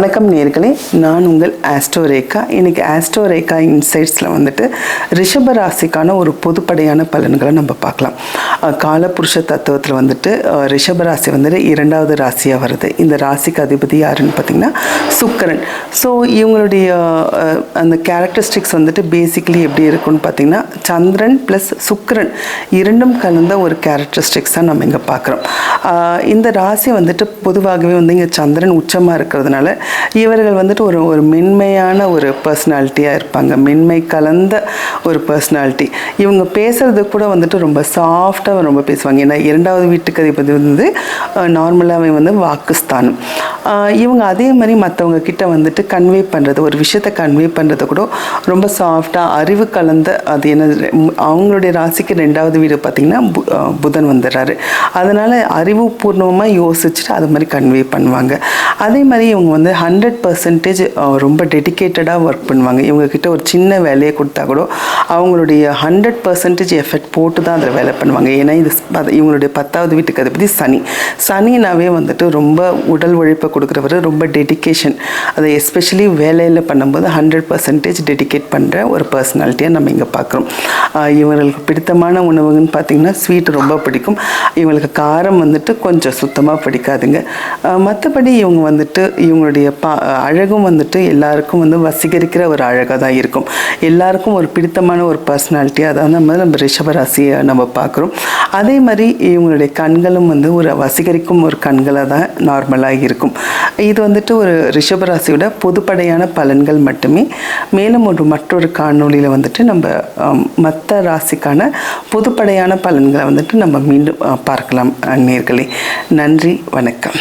வணக்கம் நேர்களே நான் உங்கள் ஆஸ்ட்ரோரேக்கா இன்னைக்கு இன்சைட்ஸில் வந்துட்டு ரிஷப ராசிக்கான ஒரு பொதுப்படையான பலன்களை நம்ம பார்க்கலாம். காலபுருஷ தத்துவத்தில் வந்துட்டு அஹ் ரிஷப ராசி வந்துட்டு இரண்டாவது ராசியாக வருது. இந்த ராசிக்கு அதிபதி யாருன்னு பார்த்தீங்கன்னா சுக்கரன். ஸோ இவங்களுடைய அந்த கேரக்டரிஸ்டிக்ஸ் வந்துட்டு பேசிக்கலி எப்படி இருக்கும்னு பார்த்தீங்கன்னா சந்திரன் ப்ளஸ் சுக்கரன் இரண்டும் கலந்த ஒரு கேரக்டரிஸ்டிக்ஸ் தான் நம்ம இங்கே பார்க்குறோம் இந்த ராசி வந்துட்டு பொதுவாகவே வந்து இங்கே சந்திரன் உச்சமாக இருக்கிறதுனால இவர்கள் வந்துட்டு ஒரு ஒரு மென்மையான ஒரு பர்சனாலிட்டியாக இருப்பாங்க. மென்மை கலந்த ஒரு பர்சனாலிட்டி இவங்க பேசுகிறது கூட வந்துட்டு ரொம்ப சாஃப்டாக ரொம்ப பேசுவாங்க. ஏன்னா இரண்டாவது வீட்டுக்கு அதிபதி வந்து நார்மலாகவே வந்து வாக்குஸ்தானம். இவங்க அதே மாதிரி மற்றவங்க கிட்ட வந்துட்டு கன்வே பண்ணுறது ஒரு விஷயத்தை கன்வே பண்ணுறது கூட ரொம்ப சாஃப்டாக அறிவு கலந்த அது என்ன அவங்களுடைய ராசிக்கு ரெண்டாவது வீடு பார்த்திங்கன்னா பு- புதன் வந்துடுறாரு. அதனால் அறிவுபூர்வமாக யோசிச்சுட்டு அது மாதிரி கன்வே பண்ணுவாங்க. அதே மாதிரி இவங்க வந்து ஹண்ட்ரட் பர்சன்டேஜ் ரொம்ப டெடிக்கேட்டடாக ஒர்க் பண்ணுவாங்க. இவங்கக்கிட்ட ஒரு சின்ன வேலையை கொடுத்தா கூட அவங்களுடைய ஹண்ட்ரட் பர்சன்டேஜ் எஃபெக்ட் போட்டு தான் அதில் வேலை பண்ணுவாங்க. ஏன்னா இது இவங்களுடைய பத்தாவது வீட்டுக்கு அதை பற்றி சனி. சனினாவே வந்துட்டு ரொம்ப உடல் உழைப்பை கொடுக்குறவர் ரொம்ப டெடிகேஷன் அதை எஸ்பெஷலி வேலையில் பண்ணும்போது ஹண்ட்ரட் பர்சன்டேஜ் டெடிகேட் பண்ணுற ஒரு பர்சனாலிட்டியாக நம்ம இங்கே பார்க்குறோம் இவங்களுக்கு பிடித்தமான உணவுன்னு பார்த்தீங்கன்னா ஸ்வீட் ரொம்ப பிடிக்கும். இவங்களுக்கு காரம் வந்துட்டு கொஞ்சம் சுத்தமாக பிடிக்காதுங்க. மற்றபடி இவங்க வந்துட்டு இவங்களுடைய பா அழகும் வந்துட்டு எல்லாருக்கும் வந்து வசீகரிக்கிற ஒரு அழகாக தான் இருக்கும். எல்லாருக்கும் ஒரு பிடித்தமான ஒரு பர்சனாலிட்டியாக அதான் நம்ம நம்ம ரிஷபராசியை நம்ம பார்க்குறோம் அதே மாதிரி இவங்களுடைய கண்களும் வந்து ஒரு வசீகரிக்கும் ஒரு கண்களாக தான் நார்மலாக இருக்கும். இது வந்துட்டு ஒரு ரிஷபராசியோட பொதுப்படையான பலன்கள் மட்டுமே. மேலும் ஒரு மற்றொரு காணொளியில் வந்துட்டு நம்ம மற்ற ராசிக்கான பொதுப்படையான பலன்களை வந்துட்டு நம்ம மீண்டும் பார்க்கலாம் நேர்களே. நன்றி வணக்கம்.